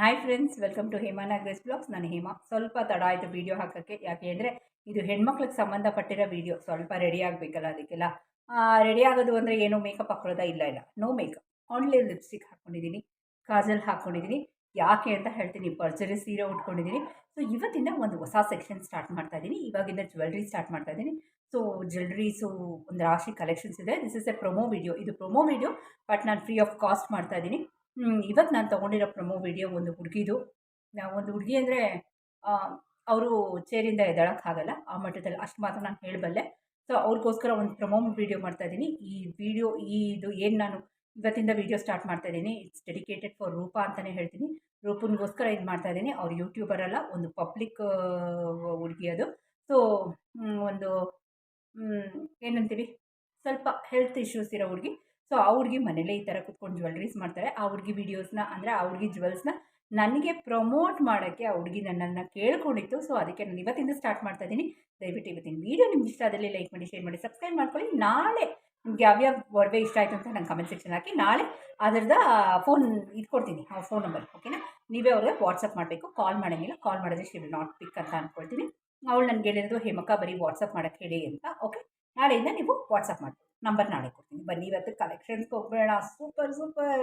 Hi friends welcome to Hema ನಾಗ್ರೆಸ್ blogs ನಾನು ಹೇಮಾ. ಸ್ವಲ್ಪ ತಡ ಆಯಿತು ವೀಡಿಯೋ ಹಾಕೋಕ್ಕೆ. ಯಾಕೆ ಅಂದರೆ ಇದು ಹೆಣ್ಮಕ್ಳಿಗೆ ಸಂಬಂಧಪಟ್ಟಿರೋ ವೀಡಿಯೋ ಸ್ವಲ್ಪ ರೆಡಿ ಆಗಬೇಕಲ್ಲ ಅದಕ್ಕೆಲ್ಲ. ರೆಡಿ ಆಗೋದು ಅಂದರೆ ಏನೋ ಮೇಕಪ್ ಹಾಕೊಳ್ಳೋದಾ ಇಲ್ಲ ಇಲ್ಲ. ನೋ ಮೇಕಪ್ ಆನ್ಲೈನ್ ಲಿಪ್ಸ್ಟಿಕ್ ಹಾಕ್ಕೊಂಡಿದ್ದೀನಿ ಕಾಜಲ್ ಹಾಕ್ಕೊಂಡಿದ್ದೀನಿ ಯಾಕೆ ಅಂತ ಹೇಳ್ತೀನಿ. ಬರ್ಜರಿ ಸೀರೆ ಉಟ್ಕೊಂಡಿದ್ದೀನಿ ಸೊ ಇವತ್ತಿಂದ ಒಂದು ಹೊಸ ಸೆಕ್ಷನ್ ಸ್ಟಾರ್ಟ್ ಮಾಡ್ತಾ ಇದ್ದೀನಿ ಇವಾಗಿಂದ ಜ್ಯುವೆಲ್ರಿ ಸ್ಟಾರ್ಟ್ ಮಾಡ್ತಾ ಇದ್ದೀನಿ ಸೊ ಜ್ಯುವೆಲ್ರೀಸು ಒಂದು ರಾಶಿ ಕಲೆಕ್ಷನ್ಸ್ ಇದೆ. This is a promo video ಇದು ಪ್ರೊಮೋ ವಿಡಿಯೋ ಬಟ್ ನಾನು ಫ್ರೀ ಆಫ್ ಕಾಸ್ಟ್ ಮಾಡ್ತಾ ಇದ್ದೀನಿ ಇವತ್ತು ನಾನು ತೊಗೊಂಡಿರೋ ಪ್ರೊಮೋ ವಿಡಿಯೋ ಒಂದು ಹುಡುಗಿದು. ನಾವು ಒಂದು ಹುಡುಗಿ ಅಂದರೆ ಅವರು ಚೇರಿಂದ ಎದ್ದೇಳೋಕ್ಕಾಗಲ್ಲ ಆ ಮಟ್ಟದಲ್ಲಿ ಅಷ್ಟು ಮಾತ್ರ ನಾನು ಹೇಳಬಲ್ಲೆ. ಸೊ ಅವ್ರಿಗೋಸ್ಕರ ಒಂದು ಪ್ರೊಮೋ ವಿಡಿಯೋ ಮಾಡ್ತಾ ಇದ್ದೀನಿ ಈ ವಿಡಿಯೋ ಈ ಇದು ಏನು ನಾನು ಇವತ್ತಿಂದ ವಿಡಿಯೋ ಸ್ಟಾರ್ಟ್ ಮಾಡ್ತಾ ಇದ್ದೀನಿ ಇಟ್ಸ್ ಡೆಡಿಕೇಟೆಡ್ ಫಾರ್ ರೂಪಾ ಅಂತಲೇ ಹೇಳ್ತೀನಿ. ರೂಪನಿಗೋಸ್ಕರ ಇದು ಮಾಡ್ತಾ ಇದ್ದೀನಿ ಅವ್ರು ಯೂಟ್ಯೂಬರ್ ಅಲ್ಲ, ಒಂದು ಪಬ್ಲಿಕ್ ಹುಡುಗಿ ಅದು. ಸೊ ಒಂದು ಏನಂತೀವಿ ಸ್ವಲ್ಪ ಹೆಲ್ತ್ ಇಶ್ಯೂಸ್ ಇರೋ ಹುಡುಗಿ. ಸೊ ಅವ್ರಿಗೆ ಮನೇಲೇ ಈ ಥರ ಕುತ್ಕೊಂಡು ಜ್ಯುವೆಲ್ರೀಸ್ ಮಾಡ್ತಾರೆ. ಆ ವೀಡಿಯೋಸ್ನ ಅಂದರೆ ಹುಡುಗಿ ಜ್ಯುವೆಲ್ಸ್ನ ನನಗೆ ಪ್ರಮೋಟ್ ಮಾಡೋಕ್ಕೆ ಆ ಹುಡುಗಿ ನನ್ನನ್ನು ಕೇಳ್ಕೊಂಡಿತ್ತು. ಸೊ ಅದಕ್ಕೆ ನಾನು ಇವತ್ತಿಂದ ಸ್ಟಾರ್ಟ್ ಮಾಡ್ತಾ ಇದ್ದೀನಿ. ದಯವಿಟ್ಟು ಇವತ್ತಿನ ವೀಡಿಯೋ ನಿಮ್ಗೆ ಇಷ್ಟ ಆದಲ್ಲಿ ಲೈಕ್ ಮಾಡಿ ಶೇರ್ ಮಾಡಿ ಸಬ್ಸ್ಕ್ರೈಬ್ ಮಾಡ್ಕೊಳ್ಳಿ. ನಾಳೆ ನಿಮ್ಗೆ ಯಾವ್ಯಾವ ಒಡವೆ ಇಷ್ಟ ಆಯಿತು ಅಂತ ನಂಗೆ ಕಮೆಂಟ್ ಸೆಕ್ಷನ್ ಹಾಕಿ. ನಾಳೆ ಅದರದ ಫೋನ್ ಇಟ್ಕೊಡ್ತೀನಿ ಆ ಫೋನ್ ನಂಬರ್ ಓಕೆನಾ ನೀವೇ ಅವ್ರಿಗೆ ವಾಟ್ಸಪ್ ಮಾಡಬೇಕು. ಕಾಲ್ ಮಾಡೋಂಗಿಲ್ಲ. ಕಾಲ್ ಮಾಡಿದ್ರೆ ಶಿ ನಾಟ್ ಪಿಕ್ ಅಂತ ಅಂದ್ಕೊಳ್ತೀನಿ ಅವಳು ನನಗೆ ಹೇಳಿರೋದು, ಹೇಮಕ್ಕ, ಬರೀ ವಾಟ್ಸಪ್ ಮಾಡೋಕ್ಕೆ ಹೇಳಿ ಅಂತ ಓಕೆ ನಾಳೆಯಿಂದ ನೀವು ವಾಟ್ಸಪ್ ಮಾಡ್ಬೋದು. ನಂಬರ್ ನಾಳೆ ಕೊಡ್ತೀನಿ. ಬನ್ನಿ, ಇವತ್ತು ಕಲೆಕ್ಷನ್ಸ್ಗೆ ಹೋಗ್ಬೇಡ. ಸೂಪರ್ ಸೂಪರ್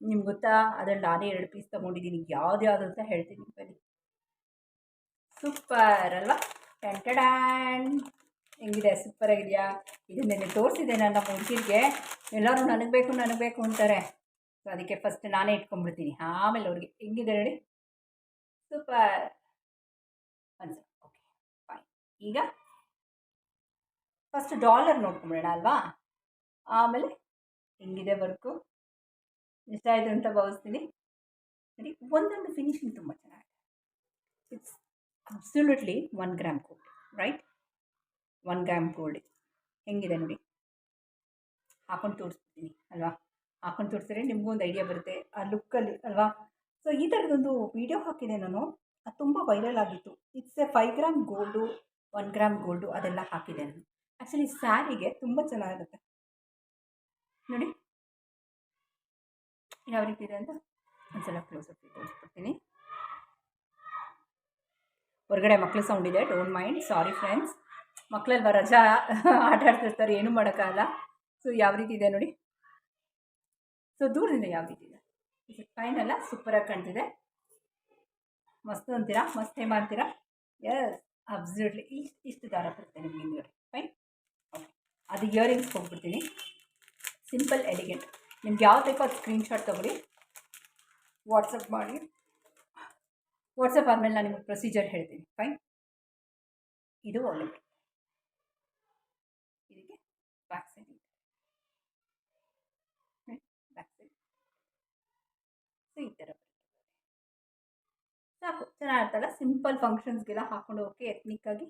ನಿಮ್ಗೆ ಗೊತ್ತಾ? ಅದ್ರಲ್ಲಿ ನಾನೇ ಎರಡು ಪೀಸ್ ತೊಗೊಂಡಿದ್ದೀನಿ. ಯಾವ್ದು ಯಾವ್ದು ಅಂತ ಹೇಳ್ತೀನಿ ಬನ್ನಿ. ಸೂಪರ್ ಅಲ್ವಾ? ಟೆಂಟಡ್ಯಾನ್ ಹೆಂಗಿದೆ? ಸೂಪರ್ ಆಗಿದೆಯಾ? ಇದನ್ನೆಲ್ಲ ತೋರಿಸಿದೆ ನನ್ನ ಹುಡುಗಿರಿಗೆ. ಎಲ್ಲರೂ ನನಗೆ ಬೇಕು ನನಗೆ ಬೇಕು ಅಂತಾರೆ. ಸೊ ಅದಕ್ಕೆ ಫಸ್ಟ್ ನಾನೇ ಇಟ್ಕೊಂಡ್ಬಿಡ್ತೀನಿ. ಆಮೇಲೆ ಅವ್ರಿಗೆ ಹೆಂಗಿದೆ ಹೇಳಿ? ಸೂಪರ್ ಅನ್ಸ ಓಕೆ ಬಾಯ್ ಈಗ ಫಸ್ಟ್ ಡಾಲರ್ ನೋಡ್ಕೊಂಬಿಡೋಣ ಅಲ್ವಾ? ಆಮೇಲೆ ಹೆಂಗಿದೆ ವರ್ಕು? ಇಷ್ಟ ಆಯಿತು ಅಂತ ಭಾವಿಸ್ತೀನಿ. ಸರಿ ಒಂದೊಂದು ಫಿನಿಶಿಂಗ್ ತುಂಬ ಚೆನ್ನಾಗಿದೆ. It's absolutely one gram gold right one gram gold ಹೆಂಗಿದೆ ನೋಡಿ? ಹಾಕೊಂಡು ತೋರಿಸ್ತೀನಿ ಅಲ್ವಾ? ಹಾಕೊಂಡು ತೋರಿಸಿದ್ರೆ ನಿಮಗೂ ಒಂದು ಐಡಿಯಾ ಬರುತ್ತೆ, ಆ ಲುಕ್ಕಲ್ಲಿ ಅಲ್ವಾ? ಸೊ ಈ ಥರದೊಂದು ವಿಡಿಯೋ ಹಾಕಿದೆ ನಾನು. ಅದು ತುಂಬ ವೈರಲ್ ಆಗಿತ್ತು. It's a five gram gold one gram gold ಅದೆಲ್ಲ ಹಾಕಿದೆ ನಾನು. ಆ್ಯಕ್ಚುಲಿ ಸ್ಯಾರಿಗೆ ತುಂಬ ಚೆನ್ನಾಗಿರುತ್ತೆ. ನೋಡಿ. ಯಾವ ರೀತಿ ಇದೆ ಅಂತ ಒಂದ್ಸಲ ಕ್ಲೋಸಪ್ ತೋರಿಸ್ಬಿಡ್ತೀನಿ ಹೊರಗಡೆ ಮಕ್ಕಳು ಸೌಂಡ್ ಇದೆ ಡೋಂಟ್ ಮೈಂಡ್ ಸಾರಿ ಫ್ರೆಂಡ್ಸ್ ಮಕ್ಕಳಲ್ವ ರಜಾ ಆಟ ಆಡ್ತಿರ್ತಾರೆ, ಏನೂ ಮಾಡೋಕ್ಕಾಗಲ್ಲ ಸೊ ಯಾವ ರೀತಿ ಇದೆ ನೋಡಿ. ಸೊ ದೂರದಿಂದ ಯಾವ ರೀತಿ ಇದೆ. ಫೈನಲ್ಲ ಸೂಪರಾಗಿ ಕಾಣ್ತಿದೆ. ಮಸ್ತ್ ಅಂತೀರಾ? ಮಸ್ತ್ ಹೇಮ ಅಂತೀರಾ ಎಸ್ ಅಬ್ಸಲ್ಯೂಟ್ಲಿ ಇಷ್ಟು ಇಷ್ಟು ದಾರ ಬರುತ್ತೆ ನಿಮಗೆ ಓಕೆ ಅದು ಇಯರಿಂಗ್ಸ್ ಹೋಗ್ಬಿಡ್ತೀನಿ ಸಿಂಪಲ್ ಎಲಿಗೆಂಟ್ ನಿಮ್ಗೆ ಯಾವ ಬೇಕೋ ಅದು ಸ್ಕ್ರೀನ್ಶಾಟ್ ತೊಗೊಳ್ಳಿ. ವಾಟ್ಸಪ್ ಮಾಡಿ. ವಾಟ್ಸಪ್ ಆದಮೇಲೆ ನಾನು ನಿಮಗೆ ಪ್ರೊಸೀಜರ್ ಹೇಳ್ತೀನಿ. ಫೈನ್ ಇದು ಒಳ್ಳೆ ಇದಕ್ಕೆ ಬ್ಯಾಕ್ ಸೈಡ್ ಬ್ಯಾಕ್ ಸೊ ಈ ಥರ ಸಾಕು. ಚೆನ್ನಾಗಿರ್ತಲ್ಲ ಸಿಂಪಲ್ ಫಂಕ್ಷನ್ಸ್ಗೆಲ್ಲ ಹಾಕೊಂಡು ಹೋಗೋಕ್ಕೆ ಸೂಪರ್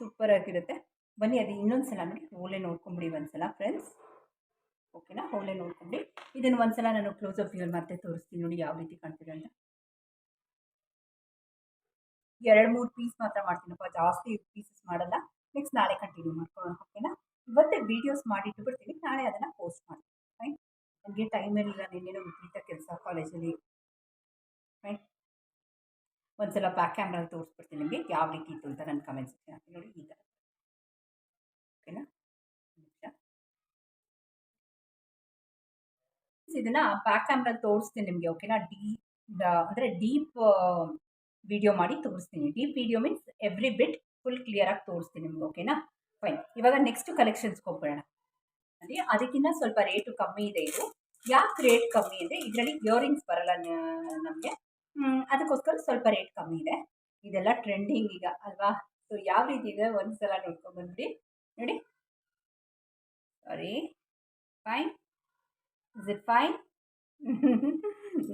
ಸೂಪರಾಗಿರುತ್ತೆ ಬನ್ನಿ, ಅದು ಇನ್ನೊಂದು ಸಲ ನೋಡಿ ಹೋಲೆ ನೋಡ್ಕೊಂಬಿಡಿ ಒಂದು ಸಲ ಫ್ರೆಂಡ್ಸ್ ಓಕೆನಾ ಹೋಲೆ ನೋಡ್ಕೊಂಬಿಡಿ. ಇದನ್ನು ಒಂದು ಸಲ ನಾನು ಕ್ಲೋಸ್ ಅಪ್ ವ್ಯೂಲ್ ಮತ್ತೆ ತೋರಿಸ್ತೀನಿ ನೋಡಿ ಯಾವ ರೀತಿ ಕಾಣ್ತಿದೆ ಅಂತ. ಎರಡು, ಮೂರು ಪೀಸ್ ಮಾತ್ರ ಮಾಡ್ತೀನಪ್ಪ, ಜಾಸ್ತಿ ಪೀಸಸ್ ಮಾಡಲ್ಲ. ನೆಕ್ಸ್ಟ್ ನಾಳೆ ಕಂಟಿನ್ಯೂ ಮಾಡ್ಕೊಳ್ಳೋಣ ಓಕೆನಾ ಇವತ್ತೇ ವೀಡಿಯೋಸ್ ಮಾಡಿಟ್ಟು ಬಿಡ್ತೀನಿ ನಾಳೆ ಅದನ್ನು ಪೋಸ್ಟ್ ಮಾಡ್ತೀನಿ ಫೈನ್ ನನಗೆ ಟೈಮ್ ಇರಲಿಲ್ಲ ನಿನ್ನೇನೋ ವಿಪರೀತ ಕೆಲಸ ಕಾಲೇಜಲ್ಲಿ ಫೈನ್ ಒಂದ್ಸಲ ಬ್ಯಾಕ್ ಕ್ಯಾಮ್ರಲ್ಲಿ ತೋರಿಸ್ಬಿಡ್ತೀನಿ ನಿಮಗೆ, ಯಾವ ರೀತಿ ಇತ್ತು ಅಂತ ನನ್ನ ಕಮೆಂಟ್ಸ್ ನೋಡಿ, ಈ ಥರ ಓಕೆನಾ ಇದನ್ನು ಬ್ಯಾಕ್ ಕ್ಯಾಮ್ರಲ್ಲಿ ತೋರಿಸ್ತೀನಿ ನಿಮಗೆ ಓಕೆನಾ ಡೀಪ್ ಅಂದರೆ ಡೀಪ್ ವಿಡಿಯೋ ಮಾಡಿ ತೋರಿಸ್ತೀನಿ deep video means every bit full ಕ್ಲಿಯರಾಗಿ ತೋರಿಸ್ತೀನಿ ನಿಮ್ಗೆ ಓಕೆನಾ ಫೈನ್ ಇವಾಗ ನೆಕ್ಸ್ಟ್ ಕಲೆಕ್ಷನ್ಸ್ಗೆ ಹೋಗ್ಬೋಣ ಅಲ್ಲಿ ಅದಕ್ಕಿಂತ ಸ್ವಲ್ಪ ರೇಟು ಕಮ್ಮಿ ಇದೆ ಇದು ಯಾಕೆ ರೇಟ್ ಕಮ್ಮಿ ಇದೆ ಇದರಲ್ಲಿ ಇಯರಿಂಗ್ಸ್ ಬರಲ್ಲ ನಮಗೆ ಅದಕ್ಕೋಸ್ಕರ ಸ್ವಲ್ಪ ರೇಟ್ ಕಮ್ಮಿ ಇದೆ ಇದೆಲ್ಲ ಟ್ರೆಂಡಿಂಗ್ ಈಗ ಅಲ್ವಾ ಸೊ ಯಾವ ರೀತಿ ಇದೆ ಒಂದು ಸಲ ನೋಡ್ಕೊಂಡ್ಬಂದ್ಬಿಡಿ ನೋಡಿ sorry fine is it fine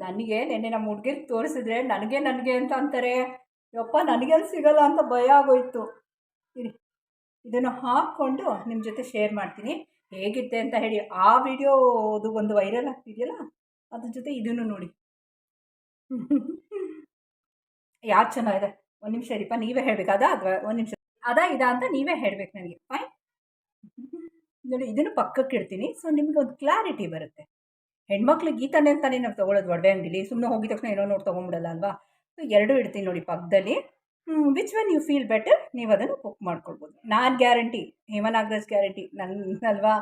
ನನಗೆ ನೆನ್ನೆ ನಮ್ಮ ಹುಡುಗಿರ್ ತೋರಿಸಿದ್ರೆ ನನಗೆ ನನಗೆ ಅಂತ ಅಂತಾರೆ. ಯಪ್ಪ, ನನಗೆಲ್ಲಿ ಸಿಗಲ್ಲ ಅಂತ ಭಯ ಆಗೋಯ್ತು. ಇರಿ, ಇದನ್ನು ಹಾಕ್ಕೊಂಡು ನಿಮ್ಮ ಜೊತೆ ಶೇರ್ ಮಾಡ್ತೀನಿ. ಹೇಗಿತ್ತೆ ಅಂತ ಹೇಳಿ. ಆ ವಿಡಿಯೋದು ಒಂದು ವೈರಲ್ ಆಗ್ತಿದೆಯಲ್ಲ? ಅದ್ರ ಜೊತೆ ಇದನ್ನು ನೋಡಿ. ಯಾವ್ದು ಚೆನ್ನಾಗಿದೆ? ಒಂದು ನಿಮಿಷ ಇರಿಪ್ಪ, ನೀವೇ ಹೇಳಬೇಕು. ಅದಾ? ಅಥವಾ ಒಂದು ನಿಮಿಷ. ಅದಾ, ಇದಾ ಅಂತ ನೀವೇ ಹೇಳಬೇಕು ನನಗೆ. ಫೈನ್ ನೋಡಿ, ಇದನ್ನು ಪಕ್ಕಕ್ಕೆ ಇಡ್ತೀನಿ ಸೊ ನಿಮಗೆ ಒಂದು ಕ್ಲಾರಿಟಿ ಬರುತ್ತೆ. ಹೆಣ್ಮಕ್ಳಿಗೆ ಈ ತಾನೇ ತಾನೇ ನಾವು ತೊಗೊಳೋದು ಒಡವೆ ಅಂಗಡಿಲಿ. ಸುಮ್ಮನೆ ಹೋಗಿದ ತಕ್ಷಣ ಏನೋ ನೋಡಿ ತೊಗೊಂಬಿಡಲ್ಲ ಅಲ್ವಾ? ಸೊ, ಎರಡೂ ಇಡ್ತೀನಿ ನೋಡಿ ಪಕ್ಕದಲ್ಲಿ which one you feel better ನೀವು ಅದನ್ನು ಬುಕ್ ಮಾಡ್ಕೊಳ್ಬೋದು. ನಾನು ಗ್ಯಾರಂಟಿ ಹೇಮನಾಗ್ರಾಜ್ ಗ್ಯಾರಂಟಿ ನನ್ನ ಅಲ್ವಾ?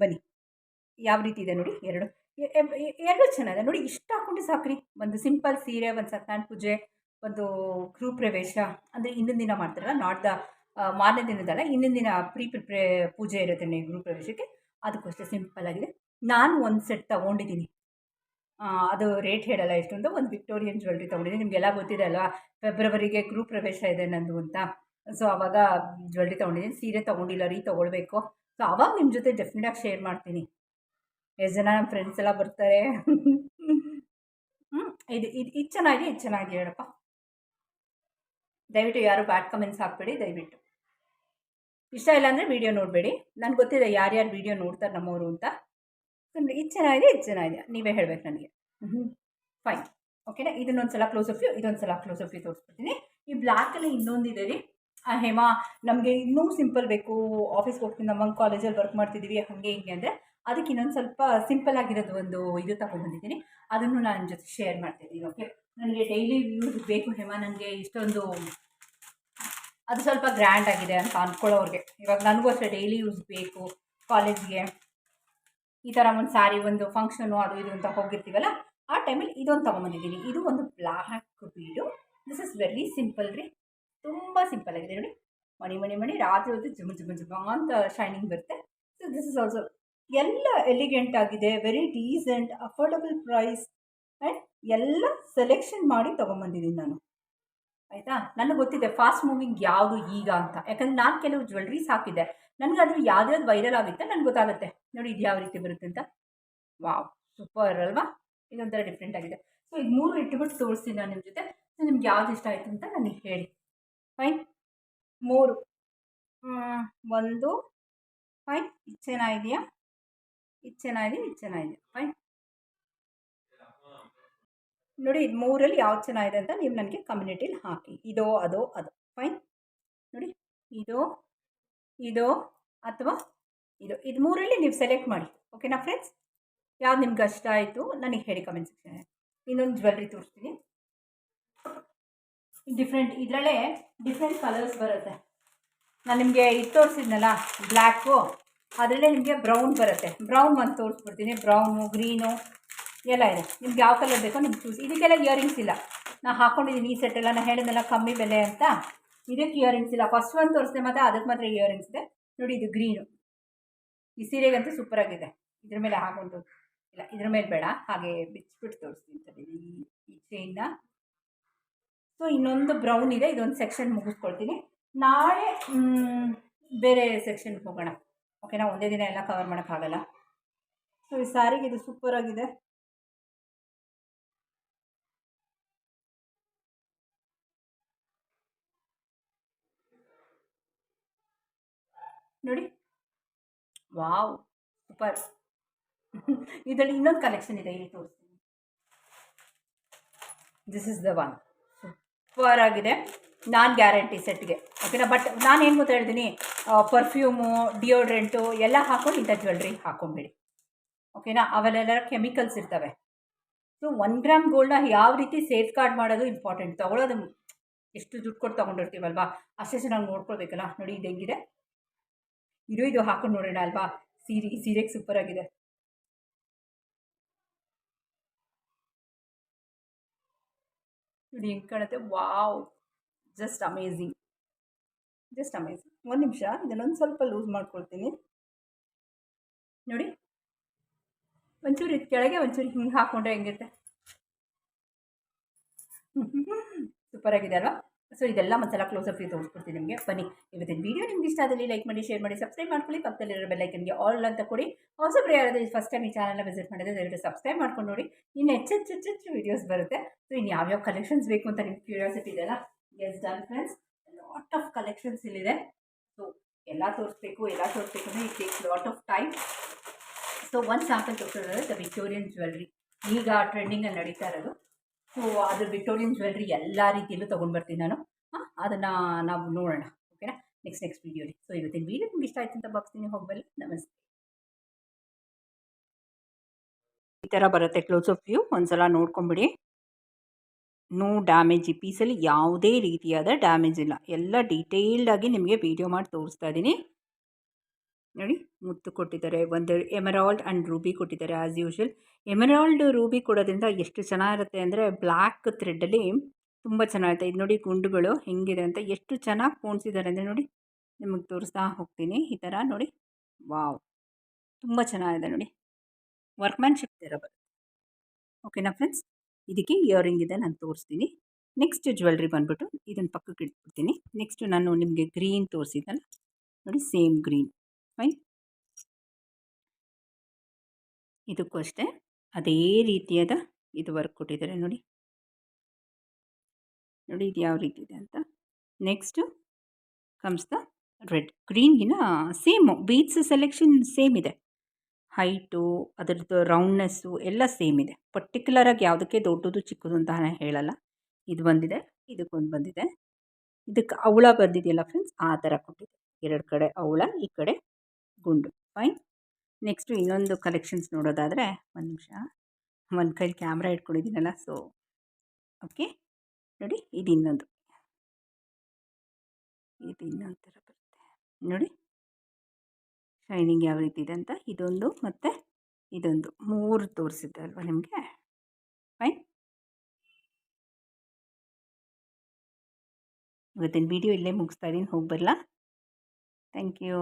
ಬನ್ನಿ. ಯಾವ ರೀತಿ ಇದೆ ನೋಡಿ ಎರಡು. ಎರಡು ಚೆನ್ನಾಗಿದೆ. ನೋಡಿ ಇಷ್ಟ ಹಾಕ್ಕೊಂಡು ಸಾಕ್ರಿ ಒಂದು ಸಿಂಪಲ್ ಸೀರೆ, ಒಂದು ಸತ್ಯನಾರಾಯಣ ಪೂಜೆ, ಒಂದು ಗೃಹ ಪ್ರವೇಶ. ಅಂದರೆ ಇನ್ನೊಂದು ದಿನ ಮಾಡ್ತಾರಲ್ಲ ನಾಟ್ ದ ಮಾರನೇ ದಿನದಲ್ಲ ಇನ್ನೊಂದು ದಿನ ಪ್ರೀ ಪ್ರಿಪ್ರೇ ಪೂಜೆ ಇರುತ್ತೆ ಗೃಹ ಪ್ರವೇಶಕ್ಕೆ. ಅದಕ್ಕಷ್ಟೇ ಸಿಂಪಲ್ ಆಗಿದೆ. ನಾನು ಒಂದು ಸೆಟ್ ತಗೊಂಡಿದ್ದೀನಿ ಅದು ರೇಟ್ ಹೇಳಲ್ಲ ಎಷ್ಟು ಅಂತ ಒಂದು ವಿಕ್ಟೋರಿಯನ್ ಜ್ಯುವೆಲ್ರಿ ತೊಗೊಂಡಿದ್ದೀನಿ ನಿಮಗೆಲ್ಲ ಗೊತ್ತಿದೆ ಅಲ್ವಾ? ಫೆಬ್ರವರಿಗೆ ಗೃಹ ಪ್ರವೇಶ ಇದೆ ನಂದು ಅಂತ. ಸೊ ಅವಾಗ ಜ್ಯುವೆಲ್ರಿ ತೊಗೊಂಡಿದ್ದೀನಿ ಸೀರೆ ತೊಗೊಂಡಿಲ್ಲ, ರೀ ತೊಗೊಳ್ಬೇಕು. ಸೊ ಅವಾಗ ನಿಮ್ಮ ಜೊತೆ ಡೆಫಿನೆಟಾಗಿ ಶೇರ್ ಮಾಡ್ತೀನಿ. ಎಷ್ಟು ಜನ ನಮ್ಮ ಫ್ರೆಂಡ್ಸ್ ಎಲ್ಲ ಬರ್ತಾರೆ. ಹ್ಞೂ ಇದು ಇದು ಇದು ಚೆನ್ನಾಗಿದೆ ಇದು ಚೆನ್ನಾಗಿದೆ ಹೇಳಪ್ಪ. ದಯವಿಟ್ಟು ಯಾರು ಬ್ಯಾಡ್ ಕಮೆಂಟ್ಸ್ ಹಾಕ್ಬೇಡಿ, ದಯವಿಟ್ಟು. ಇಷ್ಟ ಇಲ್ಲ ಅಂದರೆ ವೀಡಿಯೋ ನೋಡಬೇಡಿ. ನನಗೆ ಗೊತ್ತಿದೆ ಯಾರ್ಯಾರು ವೀಡಿಯೋ ನೋಡ್ತಾರೆ ನಮ್ಮವರು ಅಂತ. ಸುಮ್ಮನೆ ಇದು ಚೆನ್ನಾಗಿದೆ ಇದು ಚೆನ್ನಾಗಿದೆ ನೀವೇ ಹೇಳಬೇಕು ನನಗೆ. ಫೈನ್ ಓಕೆನಾ ಇದನ್ನೊಂದು ಸಲ ಕ್ಲೋಸ್ ಅಪ್ ಇದೊಂದು ಸಲ ಕ್ಲೋಸ್ ಅಪ್ ತೋರಿಸ್ಬಿಡ್ತೀನಿ. ಈ ಬ್ಲ್ಯಾಕಲ್ಲಿ ಇನ್ನೊಂದಿದೆ ರೀ. ಹೇಮಾ, ನಮಗೆ ಇನ್ನೂ ಸಿಂಪಲ್ ಬೇಕು. ಆಫೀಸ್ಗೆ ಹೋಗ್ತೀನಿ ನಮ್ಮ ಕಾಲೇಜಲ್ಲಿ ವರ್ಕ್ ಮಾಡ್ತಿದ್ದೀವಿ ಹಾಗೆ ಹಿಂಗೆ ಅಂದರೆ ಅದಕ್ಕೆ ಇನ್ನೊಂದು ಸ್ವಲ್ಪ ಸಿಂಪಲ್ ಆಗಿರೋದು ಒಂದು ಇದು ತಗೊಂಡ್ಬಂದಿದ್ದೀನಿ ಅದನ್ನು ನಾನು ಜೊತೆ ಶೇರ್ ಮಾಡ್ತಿದ್ದೀನಿ ಓಕೆ ನನಗೆ ಡೈಲಿ ಯೂಸ್ ಬೇಕು ಹೇಮಾ ನನಗೆ ಇಷ್ಟೊಂದು ಅದು ಸ್ವಲ್ಪ ಗ್ರ್ಯಾಂಡ್ ಆಗಿದೆ ಅಂತ ಅಂದ್ಕೊಳ್ಳೋರಿಗೆ ಇವಾಗ ನನಗೂ ಅಷ್ಟೇ ಡೈಲಿ ಯೂಸ್ ಬೇಕು ಕಾಲೇಜ್ಗೆ ಈ ಥರ ಒಂದು ಸ್ಯಾರಿ ಒಂದು ಫಂಕ್ಷನು ಅದು ಇದು ಅಂತ ಹೋಗಿರ್ತೀವಲ್ಲ, ಆ ಟೈಮಲ್ಲಿ ಇದೊಂದು ತೊಗೊಂಬಂದಿದ್ದೀನಿ. ಇದು ಒಂದು black bead this is very simple ರೀ. ತುಂಬ ಸಿಂಪಲ್ ಆಗಿದೆ ನೋಡಿ. ಮಣಿ ಮಣಿ ಮಣಿ, ರಾತ್ರಿ ಹೊತ್ತು ಜುಮ್ ಜುಮ್ ಜುಮ್ ಅಂತ ಶೈನಿಂಗ್ ಬರುತ್ತೆ. ಸೊ ದಿಸ್ ಇಸ್ ಆಲ್ಸೋ ಎಲ್ಲ ಎಲಿಗೆಂಟ್ ಆಗಿದೆ very decent affordable price and ಎಲ್ಲ ಸೆಲೆಕ್ಷನ್ ಮಾಡಿ ತೊಗೊಂಬಂದಿದ್ದೀನಿ ನಾನು. ಆಯಿತಾ? ನನಗೆ ಗೊತ್ತಿದೆ ಫಾಸ್ಟ್ ಮೂವಿಂಗ್ ಯಾವುದು ಈಗ ಅಂತ. ಯಾಕಂದ್ರೆ ನಾನು ಕೆಲವು ಜ್ಯುವೆಲ್ರೀಸ್ ಹಾಕಿದ್ದೆ. ನನಗೆ ಅದು ಯಾವ್ದ್ಯಾವ್ದು ವೈರಲ್ ಆಗುತ್ತೆ ನನಗೆ ಗೊತ್ತಾಗುತ್ತೆ. ನೋಡಿ ಇದು ಯಾವ ರೀತಿ ಬರುತ್ತೆ ಅಂತ. ವಾವ್ ಸೂಪರ್ ಅಲ್ವಾ? ಇದೊಂಥರ ಡಿಫ್ರೆಂಟ್ ಆಗಿದೆ. ಸೊ ಇದು ಮೂರು ಇಟ್ಬಿಟ್ಟು ತೋರಿಸ್ತೀನಿ ನಾನು ನಿಮ್ಮ ಜೊತೆ. ಸೊ ನಿಮ್ಗೆ ಯಾವ್ದು ಇಷ್ಟ ಆಯಿತು ಅಂತ ನನಗೆ ಹೇಳಿ. ಫೈನ್ ಮೂರು. ಒಂದು. ಫೈನ್ ಇದು ಚೆನ್ನಾಗಿದೆಯಾ? ಇದು ಚೆನ್ನಾಗಿದೆ ಇದು ಚೆನ್ನಾಗಿದೆ. ಫೈನ್ ನೋಡಿ, ಇದು ಮೂರಲ್ಲಿ ಯಾವ್ದು ಚೆನ್ನಾಗಿದೆ ಅಂತ ನೀವು ನನಗೆ ಕಮ್ಯುನಿಟಿಲಿ ಹಾಕಿ. ಇದೋ, ಅದೋ, ಅದು. ಫೈನ್ ನೋಡಿ, ಇದೋ ಇದೋ, ಅಥವಾ ಇದು. ಇದು ಮೂರಲ್ಲಿ ನೀವು ಸೆಲೆಕ್ಟ್ ಮಾಡಿ. ಓಕೆನಾ ಫ್ರೆಂಡ್ಸ್ ಯಾವ್ದು ನಿಮ್ಗೆ ಕಷ್ಟ ಆಯಿತು ನನಗೆ ಹೇಳಿ ಕಮೆಂಟ್ ಸೆಕ್ಷನ್ ಇನ್ನೊಂದು ಜ್ಯುವೆಲ್ರಿ ತೋರಿಸ್ತೀನಿ. ಡಿಫ್ರೆಂಟ್ ಇದರಲ್ಲೇ ಡಿಫ್ರೆಂಟ್ ಕಲರ್ಸ್ ಬರುತ್ತೆ. ನಾನು ನಿಮಗೆ ಇದು ತೋರಿಸಿದ್ನಲ್ಲ ಬ್ಲ್ಯಾಕು ಅದರಲ್ಲೇ ನಿಮಗೆ ಬ್ರೌನ್ ಬರುತ್ತೆ. ಬ್ರೌನ್ ಒಂದು ತೋರಿಸ್ಬಿಡ್ತೀನಿ. ಬ್ರೌನು ಗ್ರೀನು ಎಲ್ಲ ಇದೆ. ನಿಮ್ಗೆ ಯಾವ ಕಲರ್ ಬೇಕೋ ನಿಮ್ಗೆ ಚೂಸ್ ಇದಕ್ಕೆಲ್ಲ ಇಯರಿಂಗ್ಸ್ ಇಲ್ಲ. ನಾನು ಹಾಕ್ಕೊಂಡಿದ್ದೀನಿ ಈ ಸೆಟ್ಟೆಲ್ಲ ನಾನು ಹೇಳಿದ್ನೆಲ್ಲ ಕಮ್ಮಿ ಬೆಲೆ ಅಂತ. ಇದಕ್ಕೆ ಇಯರಿಂಗ್ಸ್ ಇಲ್ಲ. ಫಸ್ಟ್ ಒಂದು ತೋರಿಸಿದೆ ಮತ್ತು ಅದಕ್ಕೆ ಮಾತ್ರ ಇಯರಿಂಗ್ಸ್ ಇದೆ. ನೋಡಿ ಇದು ಗ್ರೀನು ಈ ಸೀರೆಗಂತೂ ಸೂಪರಾಗಿದೆ ಇದ್ರ ಮೇಲೆ ಹಾಕೊಂಡು ಇಲ್ಲ, ಇದ್ರ ಮೇಲೆ ಬೇಡ. ಹಾಗೆ ಬಿಚ್ಚಿಬಿಟ್ಟು ತೋರಿಸ್ತೀನಿ ಸರಿ ಈ ಚೈನ್ನ ಸೊ ಇನ್ನೊಂದು ಬ್ರೌನ್ ಇದೆ. ಇದೊಂದು ಸೆಕ್ಷನ್ ಮುಗಿಸ್ಕೊಳ್ತೀನಿ. ನಾಳೆ ಬೇರೆ ಸೆಕ್ಷನ್ಗೆ ಹೋಗೋಣ. ಓಕೆನಾ ಒಂದೇ ದಿನ ಎಲ್ಲ ಕವರ್ ಮಾಡೋಕ್ಕಾಗಲ್ಲ. ಸೊ ಈ ಸ್ಯಾರಿಗೆ ಇದು ಸೂಪರ್ ನೋಡಿ. Wow, super. ಇದರಲ್ಲಿ ಇನ್ನೊಂದು ಕಲೆಕ್ಷನ್ ಇದೆ, ಇಲ್ಲಿ ತೋರಿಸ್ತೀನಿ. This is the one super ಆಗಿದೆ. ನಾನು ಗ್ಯಾರಂಟಿ ಸೆಟ್ಗೆ ಓಕೆನಾ ಬಟ್ ನಾನು ಏನು ಗೊತ್ತಾ ಹೇಳ್ತೀನಿ? ಪರ್ಫ್ಯೂಮು ಡಿಯೋಡ್ರೆಂಟು ಎಲ್ಲ ಹಾಕೊಂಡು ಇಂಥ ಜ್ಯುವೆಲ್ರಿ ಹಾಕೊಂಬಿಡಿ. ಓಕೆನಾ ಅವೆಲ್ಲ ಕೆಮಿಕಲ್ಸ್ ಇರ್ತವೆ. ಸೊ ಒನ್ ಗ್ರಾಮ್ ಗೋಲ್ಡ್ನ ಯಾವ ರೀತಿ ಸೇಫ್ ಗಾರ್ಡ್ ಮಾಡೋದು ಇಂಪಾರ್ಟೆಂಟ್ ತೊಗೊಳೋದು ಎಷ್ಟು ದುಡ್ಡು ಕೊಟ್ಟು ತೊಗೊಂಡಿರ್ತೀವಲ್ವಾ? ಅಷ್ಟೇ ಚೆನ್ನಾಗಿ ನೋಡ್ಕೊಳ್ಬೇಕಲ್ಲ? ನೋಡಿ, ಇದು ಹೆಂಗಿದೆ? ಇದು ಇದು ಹಾಕೊಂಡು ನೋಡೋಣ ಅಲ್ವಾ? ಸೀರೆ, ಸೀರೆಗೆ ಸೂಪರ್ ಆಗಿದೆ. ನೋಡಿ ಹೆಂಗೆ ಕಾಣುತ್ತೆ? Wow! Just amazing just amazing ಒಂದು ನಿಮಿಷ, ಇದನ್ನೊಂದು ಸ್ವಲ್ಪ ಲೂಸ್ ಮಾಡ್ಕೊಳ್ತೀನಿ. ನೋಡಿ. ಒಂಚೂರು ಇದು ಕೆಳಗೆ, ಒಂಚೂರು ಹಿಂಗೆ ಹಾಕೊಂಡ್ರೆ ಹೆಂಗಿರುತ್ತೆ? ಸೂಪರ್ ಆಗಿದೆ ಅಲ್ವಾ? ಸೊ ಇದೆಲ್ಲ ಮಸಾಲ ಕ್ಲೋಸಪ್ ಫ್ರೀ ತೋರಿಸ್ಕೊಡ್ತೀನಿ ನಿಮಗೆ. ಬನ್ನಿ, ಇವತ್ತಿನ ವೀಡಿಯೋ ನಿಮ್ಗೆ ಇಷ್ಟ ಆದಲ್ಲಿ ಲೈಕ್ ಮಾಡಿ ಶೇರ್ ಮಾಡಿ ಸಬ್ಸ್ಕ್ರೈಬ್ ಮಾಡ್ಕೊಳ್ಳಿ. ಪಕ್ಕದಲ್ಲಿರೋ ಬೆಲ್ಲೈಕನ್ಗೆ ಆಲ್ ಅಂತ ಕೊಡಿ. ಹೊಸಬ್ರು ಯಾರಾದರೂ ಫಸ್ಟ್ ಟೈಮ್ ಈ ಚಾನಲ್ನ ವಿಸಿಟ್ ಮಾಡಿದ್ರೆ ದಯವಿಟ್ಟು ಸಬ್ಸ್ಕ್ರೈಬ್ ಮಾಡ್ಕೊಂಡು ನೋಡಿ. ಇನ್ನು ಹೆಚ್ಚೆಚ್ಚು ಹೆಚ್ಚೆಚ್ಚು ವೀಡಿಯೋಸ್ ಬರುತ್ತೆ. ಸೊ ಇನ್ನು ಯಾವ್ಯಾವ ಕಲೆಕ್ಷನ್ಸ್ ಬೇಕು ಅಂತ ನಿಮ್ಗೆ ಕ್ಯೂರಿಯಾಸಿಟಿ ಇದೆಯಲ್ಲ yes done friends lot of collections ಇಲ್ಲಿದೆ. ಸೊ ಎಲ್ಲ ತೋರಿಸ್ಬೇಕು ಎಲ್ಲ ತೋರಿಸ್ಬೇಕು ಅಂದರೆ it takes lot of time so ಒಂದು ಸ್ಯಾಂಪಲ್ ತೋರಿಸೋದಾದ್ರೆ ದ ವಿಕ್ಟೋರಿಯನ್ ಜ್ಯುವೆಲ್ರಿ ಈಗ ಟ್ರೆಂಡಿಂಗಲ್ಲಿ ನಡೀತಾ ಇರೋದು. ಸೊ ಅದು ವಿಕ್ಟೋರಿಯನ್ ಜ್ಯುವೆಲ್ರಿ ಎಲ್ಲ ರೀತಿಯಲ್ಲೂ ತೊಗೊಂಡು ಬರ್ತೀನಿ ನಾನು. ಅದನ್ನು ನಾವು ನೋಡೋಣ. ಓಕೆನಾ ನೆಕ್ಸ್ಟ್ ನೆಕ್ಸ್ಟ್ ವೀಡಿಯೋಲಿ ಸೊ ಇವತ್ತಿನ ವೀಡಿಯೋ ನಿಮ್ಗೆ ಇಷ್ಟ ಆಯ್ತು ಅಂತ ಭಾವಿಸ್ತೀನಿ. ಹೋಗ್ಬಲ್ಲಿ ನಮಸ್ತೆ. ಈ ಥರ ಬರುತ್ತೆ ಕ್ಲೋಸ್ ಆಫ್ ವ್ಯೂ ಒಂದ್ಸಲ ನೋಡ್ಕೊಂಬಿಡಿ. ನೋ ಡ್ಯಾಮೇಜ್ ಈ ಪೀಸಲ್ಲಿ ಯಾವುದೇ ರೀತಿಯಾದ ಡ್ಯಾಮೇಜ್ ಇಲ್ಲ. ಎಲ್ಲ ಡೀಟೇಲ್ಡಾಗಿ ನಿಮಗೆ ವೀಡಿಯೋ ಮಾಡಿ ತೋರಿಸ್ತಾ ಇದ್ದೀನಿ ನೋಡಿ, ಮುತ್ತು ಕೊಟ್ಟಿದ್ದಾರೆ. ಒಂದು ಎಮರಾಲ್ಡ್ ಆ್ಯಂಡ್ ರೂಬಿ ಕೊಟ್ಟಿದ್ದಾರೆ ಆ್ಯಸ್ ಯೂಶ್ವಲ್ ಎಮರಾಲ್ಡ್, ರೂಬಿ ಕೊಡೋದ್ರಿಂದ ಎಷ್ಟು ಚೆನ್ನಾಗಿರುತ್ತೆ ಅಂದರೆ ಬ್ಲ್ಯಾಕ್ ಥ್ರೆಡ್ಡಲ್ಲಿ ತುಂಬ ಚೆನ್ನಾಗಿರುತ್ತೆ. ಇದು ನೋಡಿ ಗುಂಡುಗಳು ಹೆಂಗಿದೆ ಅಂತ ಎಷ್ಟು ಚೆನ್ನಾಗಿ ಪೋಣಿಸಿದ್ದಾರೆ ಅಂದರೆ ನೋಡಿ, ನಿಮಗೆ ತೋರಿಸ್ತಾ ಹೋಗ್ತೀನಿ. ಈ ಥರ ನೋಡಿ, ವಾವ್. ತುಂಬ ಚೆನ್ನಾಗಿದೆ ನೋಡಿ. ವರ್ಕ್ಮ್ಯಾನ್ಶಿಪ್ ಥರ ಬರುತ್ತೆ. ಓಕೆನಾ ಫ್ರೆಂಡ್ಸ್ ಇದಕ್ಕೆ ಇಯರಿಂಗ್ ಇದೆ, ನಾನು ತೋರಿಸ್ತೀನಿ. ನೆಕ್ಸ್ಟ್ ಜ್ಯುವೆಲ್ರಿ ಬಂದುಬಿಟ್ಟು ಇದನ್ನು ಪಕ್ಕಕ್ಕೆ ಇಟ್ಬಿಡ್ತೀನಿ. ನೆಕ್ಸ್ಟ್ ನಾನು ನಿಮಗೆ ಗ್ರೀನ್ ತೋರಿಸಿದ್ದಲ್ಲ, ನೋಡಿ ಸೇಮ್ ಗ್ರೀನ್ ಫೈನ್ ಇದಕ್ಕೂ ಅಷ್ಟೇ. ಅದೇ ರೀತಿಯಾದ ಇದು ವರ್ಕ್ ಕೊಟ್ಟಿದ್ದಾರೆ ನೋಡಿ. ನೋಡಿ ಇದು ಯಾವ ರೀತಿ ಇದೆ ಅಂತ. ನೆಕ್ಸ್ಟು ಕಮ್ಸ್ ದ ರೆಡ್ ಗ್ರೀನ್ಗಿನ ಸೇಮು ಬೀಟ್ಸ್ ಸೆಲೆಕ್ಷನ್ ಸೇಮ್ ಇದೆ. ಹೈಟು ಅದರದ್ದು ರೌಂಡ್ನೆಸ್ಸು ಎಲ್ಲ ಸೇಮ್ ಇದೆ. ಪರ್ಟಿಕ್ಯುಲರಾಗಿ ಯಾವುದಕ್ಕೆ ದೊಡ್ಡದು ಚಿಕ್ಕದು ಅಂತ ಹೇಳಲ್ಲ. ಇದು ಬಂದಿದೆ ಇದಕ್ಕೊಂದು ಬಂದಿದೆ. ಇದಕ್ಕೆ ಅವಳ ಬಂದಿದೆಯಲ್ಲ ಫ್ರೆಂಡ್ಸ್ ಆ ಥರ ಕೊಟ್ಟಿದೆ. ಎರಡು ಕಡೆ ಅವಳ, ಈ ಕಡೆ ಗುಂಡು ಫೈನ್ ನೆಕ್ಸ್ಟು ಇನ್ನೊಂದು ಕಲೆಕ್ಷನ್ಸ್ ನೋಡೋದಾದರೆ ಒಂದು ನಿಮಿಷ. ಒಂದು ಕೈಲಿ ಕ್ಯಾಮ್ರಾ ಇಟ್ಕೊಂಡಿದ್ದೀನಲ್ಲ ಸೊ ಓಕೆ ನೋಡಿ, ಇದು ಇನ್ನೊಂದು. ಇದು ಇನ್ನೊಂದು ಬರುತ್ತೆ. ನೋಡಿ. ಶೈನಿಂಗ್ ಯಾವ ರೀತಿ ಇದೆ ಅಂತ, ಇದೊಂದು ಮತ್ತು ಇದೊಂದು. ಮೂರು ತೋರಿಸಿದ್ದೆ ಅಲ್ವಾ ನಿಮಗೆ? ಫೈನ್ ಇವತ್ತಿನ ವಿಡಿಯೋ ಇಲ್ಲೇ ಮುಗಿಸ್ತಾ ಇದ್ದೀನಿ, ಹೋಗಿ ಬರಲಾ? Thank you